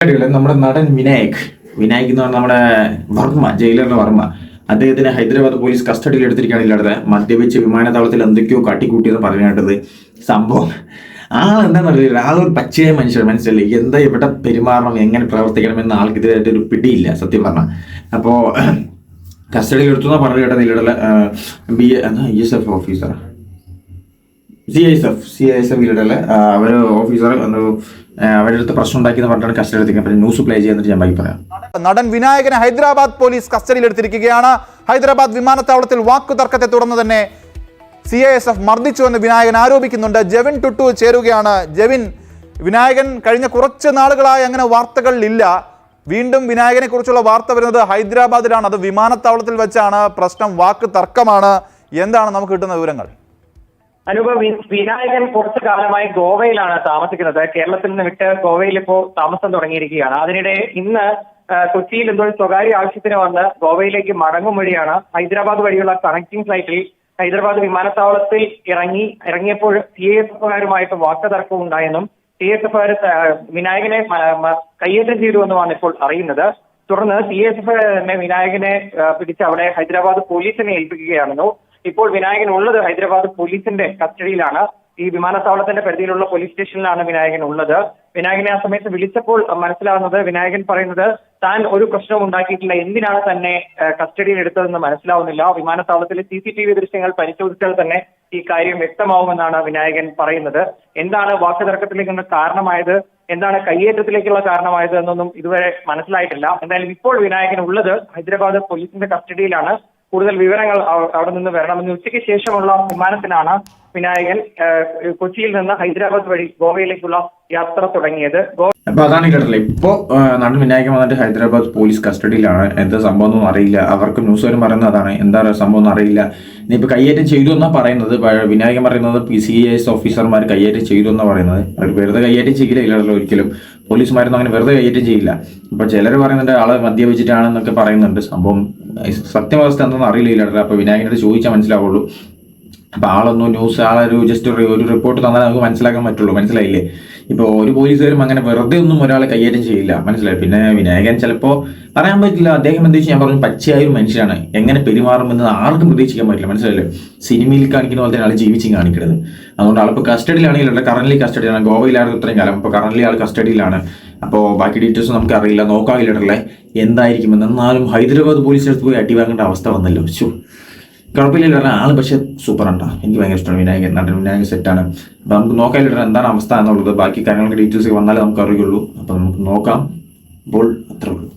നമ്മുടെ നടൻ വിനായക്. വിനായക് എന്ന് പറഞ്ഞാൽ നമ്മുടെ വർമ്മ ജയിലറിന്റെ വർമ്മ. അദ്ദേഹത്തിന് ഹൈദരാബാദ് പോലീസ് കസ്റ്റഡിയിൽ എടുത്തിരിക്കുകയാണ് ഇല്ലാതെ മദ്യപിച്ച് വിമാനത്താവളത്തിൽ എന്തൊക്കെയോ കാട്ടിക്കൂട്ടിയെന്ന് കേട്ടത്. സംഭവം ആളെന്താന്ന് അറിയില്ല. ആളൊരു പച്ചയായ മനുഷ്യർ മനസ്സിലല്ലേ എന്താ ഇവിടെ പെരുമാറണം എങ്ങനെ പ്രവർത്തിക്കണം എന്ന ആൾക്കെതിരായിട്ട് ഒരു പിടിയില്ല സത്യം പറഞ്ഞാൽ അപ്പോൾ കസ്റ്റഡിയിൽ എടുത്തു പറഞ്ഞു കേട്ടത് ഇല്ലടല B S F officer C I S F C I S F ലീഡറിൽ അവർ ഓഫീസർ അവരുടെ അടുത്ത് പ്രശ്നം ഉണ്ടാക്കിയെന്ന് പറഞ്ഞിട്ടാണ് കസ്റ്റഡി എടുത്തിരിക്കുന്നത്. ന്യൂസ് പ്ലേ ചെയ്യാന്നിട്ട് ഞാൻ ബാക്കി പറയാം നടൻ വിനായകനെ ഹൈദരാബാദ് പോലീസ് കസ്റ്റഡിയിൽ എടുത്തിരിക്കുകയാണ്. ഹൈദരാബാദ് വിമാനത്താവളത്തിൽ വാക്കുതർക്കത്തെ തുടർന്ന് തന്നെ സി ഐ എസ് എഫ് മർദ്ദിച്ചുവെന്ന് വിനായകൻ ആരോപിക്കുന്നുണ്ട്. ജെവിൻ ടുട്ടു ചേരുകയാണ്. ജെവിൻ വിനായകൻ കഴിഞ്ഞ കുറച്ച് നാളുകളായി അങ്ങനെ വാർത്തകളിലില്ല വീണ്ടും വിനായകനെ കുറിച്ചുള്ള വാർത്ത വരുന്നത് ഹൈദരാബാദിലാണ്. അത് വിമാനത്താവളത്തിൽ വെച്ചാണ്. പ്രശ്നം വാക്ക് തർക്കമാണ് എന്താണ് നമുക്ക് കിട്ടുന്ന വിവരങ്ങൾ? അനുപ വിനായകൻ കുറച്ചു കാലമായി ഗോവയിലാണ് താമസിക്കുന്നത്. കേരളത്തിൽ നിന്ന് വിട്ട് ഗോവയിൽ ഇപ്പോ താമസം തുടങ്ങിയിരിക്കുകയാണ്. അതിനിടെ ഇന്ന് കൊച്ചിയിൽ എന്തോ സ്വകാര്യ ആവശ്യത്തിന് വന്ന് ഗോവയിലേക്ക് മടങ്ങും വഴിയാണ് ഹൈദരാബാദ് വഴിയുള്ള കണക്ടിംഗ് ഫ്ലൈറ്റിൽ ഹൈദരാബാദ് വിമാനത്താവളത്തിൽ ഇറങ്ങി ഇറങ്ങിയപ്പോൾ സി എസ് എഫുകാരുമായിട്ട് വാക്കുതർക്കം ഉണ്ടായെന്നും സി എസ് എഫുകാർ വിനായകനെ കയ്യേറ്റം ചെയ്തുവെന്നുമാണ് ഇപ്പോൾ അറിയുന്നത്. തുടർന്ന് സി എസ് എഫ് വിനായകനെ പിടിച്ച് അവിടെ ഹൈദരാബാദ് പോലീസിനെ ഏൽപ്പിക്കുകയാണെന്നു ഇപ്പോൾ വിനായകൻ ഉള്ളത് ഹൈദരാബാദ് പോലീസിന്റെ കസ്റ്റഡിയിലാണ്. ഈ വിമാനത്താവളത്തിന്റെ പരിധിയിലുള്ള പോലീസ് സ്റ്റേഷനിലാണ് വിനായകൻ ഉള്ളത് വിനായകനെ ആ സമയത്ത് വിളിച്ചപ്പോൾ മനസ്സിലാവുന്നത് വിനായകൻ പറയുന്നത് താൻ ഒരു പ്രശ്നവും ഉണ്ടാക്കിയിട്ടില്ല. എന്തിനാണ് തന്നെ കസ്റ്റഡിയിൽ എടുത്തതെന്ന് മനസ്സിലാവുന്നില്ല. വിമാനത്താവളത്തിലെ സി സി ടി വി ദൃശ്യങ്ങൾ പരിശോധിച്ചാൽ തന്നെ ഈ കാര്യം വ്യക്തമാവുമെന്നാണ് വിനായകൻ പറയുന്നത്. എന്താണ് വാക്കുതർക്കത്തിലേക്ക് കാരണമായത്? എന്താണ് കയ്യേറ്റത്തിലേക്കുള്ള കാരണമായത് എന്നൊന്നും ഇതുവരെ മനസ്സിലായിട്ടില്ല. എന്തായാലും ഇപ്പോൾ വിനായകൻ ഉള്ളത് ഹൈദരാബാദ് പോലീസിന്റെ കസ്റ്റഡിയിലാണ്. കൂടുതൽ വിവരങ്ങൾ അവ- അവിടെ നിന്ന് വരണമെന്ന് ഉച്ചയ്ക്ക് ശേഷമുള്ള വിമാനത്തിനാണ് വിനായകൻ കൊച്ചിയിൽ നിന്ന് ഹൈദരാബാദ് വഴി ഗോവയിലേക്കുള്ള യാത്ര തുടങ്ങിയത്. അപ്പൊ അതാണ് കേട്ടില്ല ഇപ്പോ നടൻ വിനായകൻ വന്നിട്ട് ഹൈദരാബാദ് പോലീസ് കസ്റ്റഡിയിലാണ്. എന്താ സംഭവം ഒന്നും അറിയില്ല. അവർക്ക് ന്യൂസ് വരും പറയുന്നത് അതാണ്. എന്താ സംഭവം ഒന്നും അറിയില്ല. ഇനിയിപ്പോ കയ്യേറ്റം ചെയ്തു എന്നാ പറയുന്നത്? വിനായകൻ പറയുന്നത് പി സി എസ് ഓഫീസർമാർ കയ്യേറ്റം ചെയ്തു എന്നാ പറയുന്നത്. അവർ വെറുതെ കയ്യേറ്റം ചെയ്യില്ല ഇല്ലല്ലോ ഒരിക്കലും. പോലീസുമാരൊന്നും അങ്ങനെ വെറുതെ കയ്യേറ്റം ചെയ്യില്ല. ഇപ്പൊ ചിലർ പറയുന്നുണ്ട് ആളെ മദ്യപിച്ചിട്ടാണെന്നൊക്കെ പറയുന്നുണ്ട്. സംഭവം സത്യാവസ്ഥ എന്തെന്ന് അറിയില്ല ഇല്ലല്ലോ അപ്പോൾ വിനായകനോട് ചോദിച്ചാൽ മനസ്സിലാവുള്ളൂ. അപ്പോൾ ആളൊന്നും ന്യൂസ് ആളൊരു ജസ്റ്റ് ഒരു റിപ്പോർട്ട് തന്നാൽ നമുക്ക് മനസ്സിലാക്കാൻ പറ്റുള്ളൂ. മനസ്സിലായില്ലേ? ഇപ്പൊ ഒരു പോലീസുകാരും അങ്ങനെ വെറുതെ ഒന്നും ഒരാളെ കൈകാര്യം ചെയ്യില്ല. മനസ്സിലായി? പിന്നെ വിനായകൻ ചിലപ്പോ പറയാൻ പറ്റില്ല. അദ്ദേഹം എന്താ ഞാൻ പറഞ്ഞു പച്ചയായ ഒരു മനുഷ്യനാണ്. എങ്ങനെ പെരുമാറുമെന്ന് ആർക്കും പ്രതീക്ഷിക്കാൻ പറ്റില്ല. മനസ്സിലായില്ലേ? സിനിമയിൽ കാണിക്കുന്ന പോലെ തന്നെ ആൾ ജീവിച്ചും കാണിക്കരുത്. അതുകൊണ്ട് ആളിപ്പോൾ കസ്റ്റഡിയിലാണെങ്കിൽ കറന്റ് കസ്റ്റഡിയിലാണ്. ഗോവയിലായിരുന്നു ഇത്രയും കാലം. അപ്പോൾ കറന്റ് ആൾ കസ്റ്റഡിയിലാണ്. അപ്പോൾ ബാക്കി ഡീറ്റെയിൽസ് നമുക്ക് അറിയില്ല നോക്കാവില്ലേ എന്തായിരിക്കുമെന്ന്. എന്നാലും ഹൈദരാബാദ് പോലീസ് അടുത്ത് പോയി അടി വാങ്ങേണ്ട അവസ്ഥ വന്നല്ലോ. ശു കുഴപ്പമില്ല ആൾ പക്ഷെ സൂപ്പർ ഉണ്ടാ എനിക്ക് ഭയങ്കര ഇഷ്ടമാണ് വിനായകൻ നടൻ വിനായകൻ സെറ്റാണ് അപ്പൊ നമുക്ക് നോക്കാൻ ഇടാൻ എന്താണ് അവസ്ഥ എന്നുള്ളത്. ബാക്കി കാര്യങ്ങളൊക്കെ ഡീറ്റെയിൽസ് വന്നാലേ നമുക്ക് അറിയുള്ളൂ. അപ്പൊ നമുക്ക് നോക്കാം. അപ്പോൾ അത്രേ ഉള്ളൂ.